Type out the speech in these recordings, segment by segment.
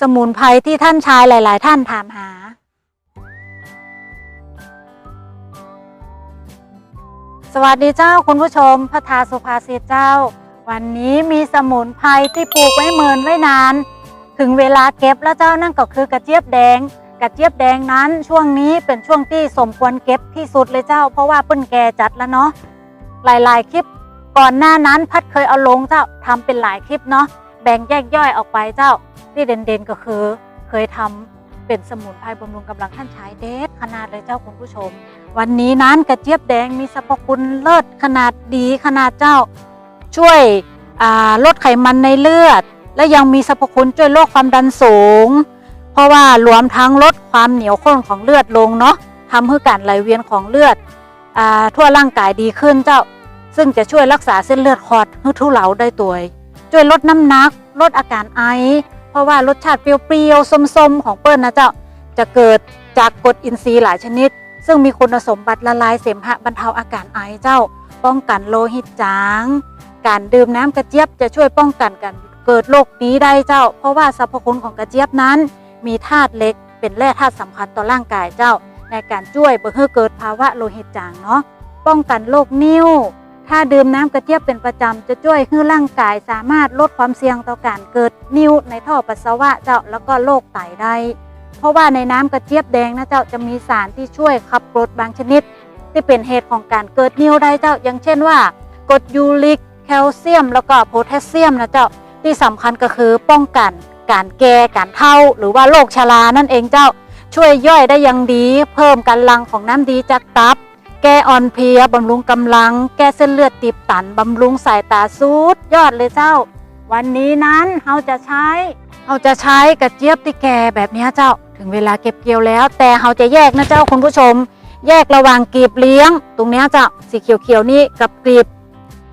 สมุนไพรที่ท่านชายหลาย ๆ ท่านถามหา สวัสดีเจ้าคุณผู้ชมพระทาสุภาษิตเจ้า วันนี้มีสมุนไพรที่ปลูกไว้เมินไว้นาน ถึงเวลาเก็บแล้วเจ้านั่นก็คือกระเจี๊ยบแดง กระเจี๊ยบแดงนั้นช่วงนี้เป็นช่วงที่สมควรเก็บที่สุดเลยเจ้า เพราะว่าเปิ้นแก่จัดแล้วเนาะหลาย ๆ คลิปก่อนหน้านั้นพัดเคยเอาลงเจ้าทำเป็นหลายคลิปเนาะ บ่งแยกย่อยออกไปเจ้าที่เด่นๆก็คือ เคยทำเป็นสมุนไพรบำรุงกำลังท่านชายเด็ดขนาดเลยเจ้าคุณผู้ชม วันนี้นั้นกระเจี๊ยบแดงมีสรรพคุณเลิศขนาดดีขนาดเจ้าช่วยลดไขมันในเลือด และยังมีสรรพคุณช่วยโรคความดันสูง เพราะว่ารวมทั้งลดความเหนียวข้นของเลือดลงเนาะทำให้การไหลเวียนของเลือดอทั่วร่างกายดีขึ้นเจ้า ซึ่งจะช่วยรักษาเส้นเลือดขอดให้ทุเลาได้ตัว ช่วยลดน้ำหนัก ลดอาการไอ เพราะว่ารสชาติเปรี้ยวๆส้มๆ ของเปิ้ลนะเจ้าจะเกิดจากกรดอินทรีย์หลายชนิด ซึ่งมีคุณสมบัติละลายเสมหะบรรเทาอาการไอเจ้า ป้องกันโลหิตจาง การดื่มน้ำกระเจี๊ยบจะช่วยป้องกันการเกิดโรคนี้ได้เจ้า เพราะว่าสรรพคุณของกระเจี๊ยบนั้น มีธาตุเหล็กเป็นแร่ธาตุสำคัญต่อร่างกายเจ้า ในการช่วยบ่ให้เกิดภาวะโลหิตจางเนาะป้องกันโรคนิ่ว ถ้าดื่มน้ำกระเจี๊ยบเป็นประจำจะช่วยให้ร่างกายสามารถลดความเสี่ยงต่อการเกิดนิ่วในท่อปัสสาวะเจ้าแล้วก็โรคไตได้ เพราะว่าในน้ำกระเจี๊ยบแดงนะเจ้าจะมีสารที่ช่วยขับกรดบางชนิด ที่เป็นเหตุของการเกิดนิ่วได้เจ้า อย่างเช่นว่ากรดยูริกแคลเซียม แล้วก็โพแทสเซียมนะเจ้าที่สำคัญก็คือป้องกันการแก่การเฒ่าหรือว่าโรคชรานั่นเองเจ้า ช่วยย่อยได้อย่างดี เพิ่มการลังของน้ำดีจากตับ แก้อ่อนเพลียบำรุงกำลัง แก้เส้นเลือดตีบตันบำรุงสายตาสุดยอดเลยเจ้า วันนี้นั้นเราจะใช้เราจะใช้กระเจี๊ยบที่แก่แบบนี้เจ้า ถึงเวลาเก็บเกี่ยวแล้ว แต่เราจะแยกนะเจ้าคุณผู้ชม แยกระหว่างกลีบเลี้ยง ตรงนี้เจ้าสีเขียวๆนี่กับกลีบ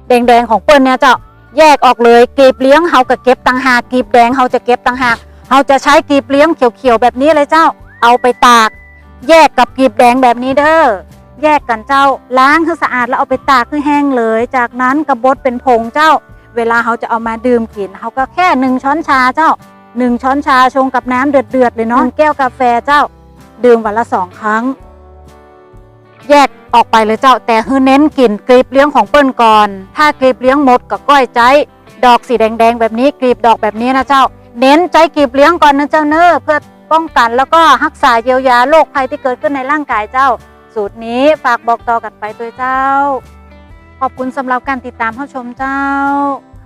แดงๆของเปิ้ลเนี่ยเจ้าแยกออกเลยกลีบเลี้ยงเราก็เก็บต่างหากกลีบแดงเราจะเก็บต่างหากเราจะใช้กลีบเลี้ยงเขียวๆแบบนี้เลยเจ้า เอาไปตาก แยกกับกลีบแดงแบบนี้เด้อ แยกกันเจ้าล้างให้สะอาดแล้วเอาไปตากให้แห้งเลย จากนั้นกระบดเป็นผงเจ้า เวลาเขาจะเอามาดื่มกินเขาก็แค่หนึ่งช้อนชาเจ้าหนึ่งช้อนชาชงกับน้ำเดือดๆเลยเนาะแก้วกาแฟเจ้า ดื่มวันละสองครั้ง แยกออกไปเลยเจ้า แต่คือเน้นกลิ่นกลีบเลี้ยงของเปิ้ลก่อน ถ้ากลีบเลี้ยงหมดก็ก้อยใจ ดอกสีแดงๆแบบนี้กลีบดอกแบบนี้นะเจ้า เน้นใจกลีบเลี้ยงก่อนนะเจ้าเนอ้อเพื่อป้องกันแล้วก็รักษาเยียวยาโรคภัยที่เกิดขึ้นในร่างกายเจ้า สูตรนี้ฝากบอกต่อกันไปตัวเจ้า ขอบคุณสำหรับการติดตามเข้าชมเจ้า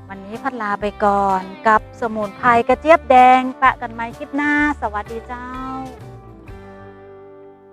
วันนี้พัดลาไปก่อนกับสมุนไพรกระเจี๊ยบแดง ปะกันไหมคลิปหน้า สวัสดีเจ้า